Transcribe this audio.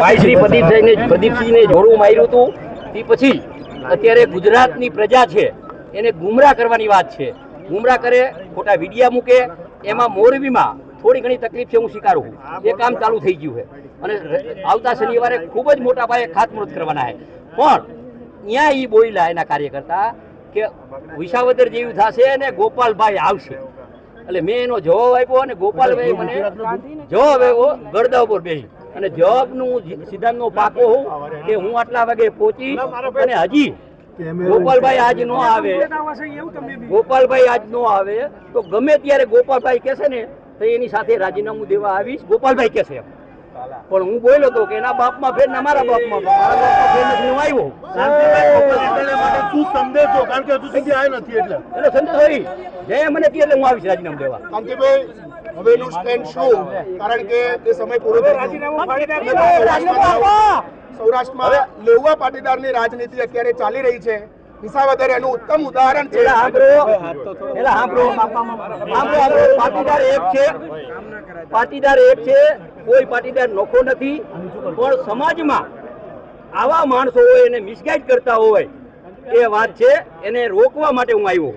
ભાઈ શ્રી પ્રદીપસિંહને પ્રદીપસિંહને જોડું માર્યું હતું. તે પછી અત્યારે ગુજરાતની પ્રજા છે. એને ગુમરાહ કરવાની વાત છે. ગુમરાહ કરે, ખોટા વિડિયા મૂકે. એમાં મોરબીમાં થોડી ઘણી તકલીફ છે, હું સ્વીકારું છું. એ કામ ચાલુ થઈ ગયું છે. અને આવતા શનિવારે ખૂબ જ મોટા પાયે ખાતમુહૂર્ત કરવાના છે. પણ ત્યાં એ બોલ્યા એના કાર્યકર્તા કે વિસાવદર જેવું થશે અને ગોપાલભાઈ આવશે. એટલે મેં એનો જવાબ આપ્યો અને ગોપાલભાઈ મને જવાબ આપ્યો, ગરદા ઉપર બેસી અને જવાબનું સિદ્ધાંતનો પાકો હોઉં કે હું આટલા વાગે પહોંચી અને હજી ગોપાલભાઈ આજ નો આવે. ગોપાલભાઈ આજ નો આવે તો ગમે ત્યારે ગોપાલભાઈ કહેશે ને તો એની સાથે રાજીનામું દેવા આવીશ. ગોપાલભાઈ કહેશે પણ હું બોલ્યો તો કે એના બાપમાં ફેર ને મારા બાપમાં. મારા બાપમાં ફેર નથી હું આવ્યો. શું સંદેશો કારણ કે હજુ સુધી આવ્યા નથી એટલે. એટલે સંતોષ ભાઈ જે મને કહે એટલે હું આવીશ રાજીનામું દેવા. કાંતિભાઈ હવેનું સ્ટેન્ડ શું? કારણ કે તે સમય પૂરો થઈ ગયો રાજીનામું આપો. સૌરાષ્ટ્રમાં લેવા પાટીદારની રાજનીતિ અત્યારે ચાલી રહી છે. વિસાવદર એનું ઉત્તમ ઉદાહરણ છે. પાટીદાર એક છે. પાટીદાર એક છે. કોઈ પાટીદાર નોખો નથી. પણ સમાજમાં આવા માણસો હોય એને મિસગાઈડ કરતા હોય એ વાત છે એને રોકવા માટે હું આવ્યો.